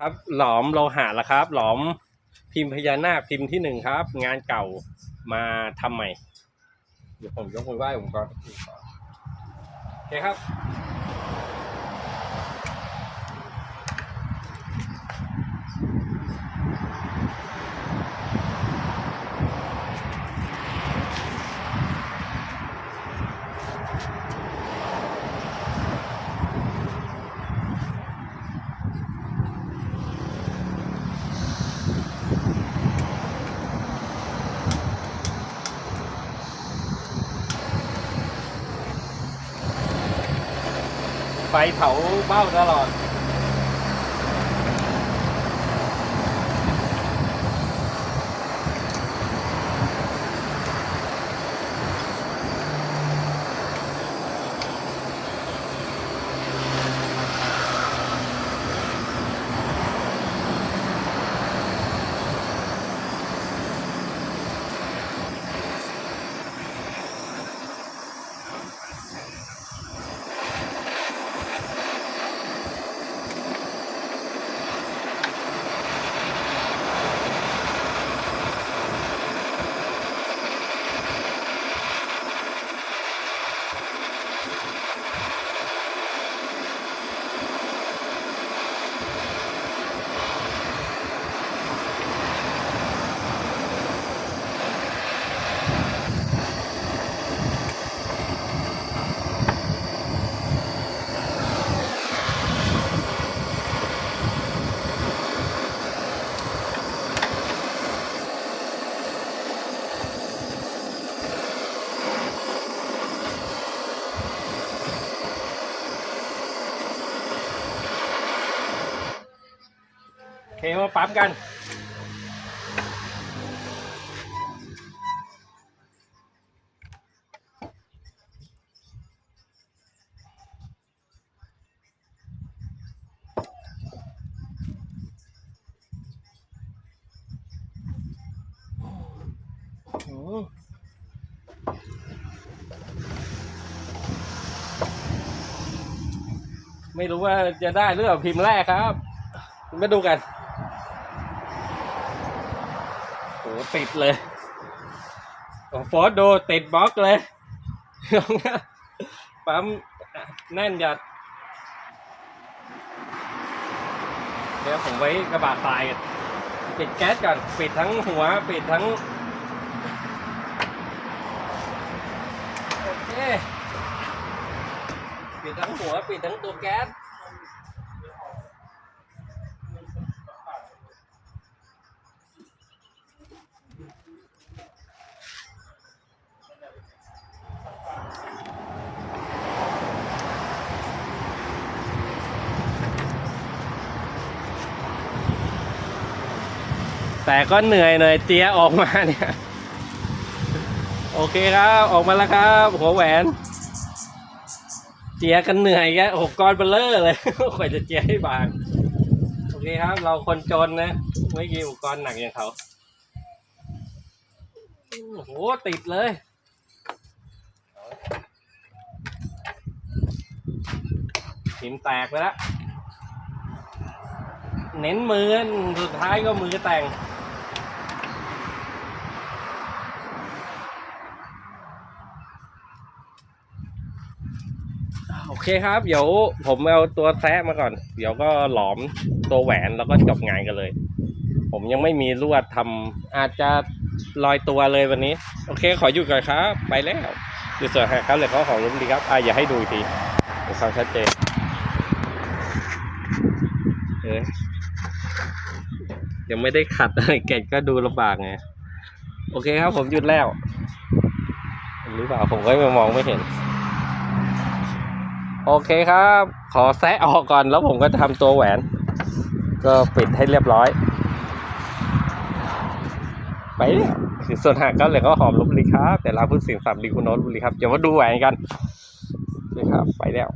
ครับ หลอมโลหะละครับ หลอมพิมพ์พญานาคพิมพ์ที่หนึ่งครับ งานเก่ามาทำใหม่ เดี๋ยวผมยกมือไหว้ผมก่อนโอเคครับ ฟเผาเบ้าตลอด มาปั๊มกันอืมไม่รู้ว่าจะได้หรือเปล่าพิมพ์แรกครับ มาดูกันโห ติดเลยโอ้โฟร์ดูติดบล็อกเลยปั๊มแน่นจัดเดี๋ยวผมไว้กระบะตายปิดแก๊สก่อน ปิดทั้งหัว ปิดทั้ง โอเค ปิดทั้งหัว ปิดทั้งตัวแก๊ส แต่ก็เหนื่อยหน่อยเจียออกมาเนี่ย โอเคครับ ออกมาแล้วครับ หัวแหวน เจียกันเหนื่อยแกหกก้อนเบลเลอร์เลยกว่าจะเจียให้บาง โอเคครับ เราคนจนนะไม่กี่อุปกรณ์หนักอย่างเขาโอ้โหติดเลยหินแตกไปแล้วเน้นมือสุดท้ายก็มือแต่ง โอเคครับ เดี๋ยวผมเอาตัวแซะมาก่อน เดี๋ยวก็หลอมตัวแหวนแล้วก็จบงานกันเลย ผมยังไม่มีลวดทำอาจจะลอยตัวเลยวันนี้ โอเค ขอหยุดก่อนครับ ไปแล้วอยู่ส่วนหาครับเลยเขาของรุ่นดีครับอะอย่าให้ดูทีดูความชัดเจนเออยังไม่ได้ขัดอะไรเกตก็ดูลำบากไงโอเคครับผมหยุดแล้วหรือเปล่าผมก็ยังมองไม่เห็น โอเคครับ ขอแซะออกก่อนแล้วผมก็จะทำตัวแหวน ก็ปิดให้เรียบร้อย ไปคือส่วนหางก็เลยก็หอมลบบุรีครับ แต่ร้านพึ่งสิ่งสามดีคุณโนตบุรีครับเดี๋ยวมาดูแหวนกันนะครับ ไปแล้ว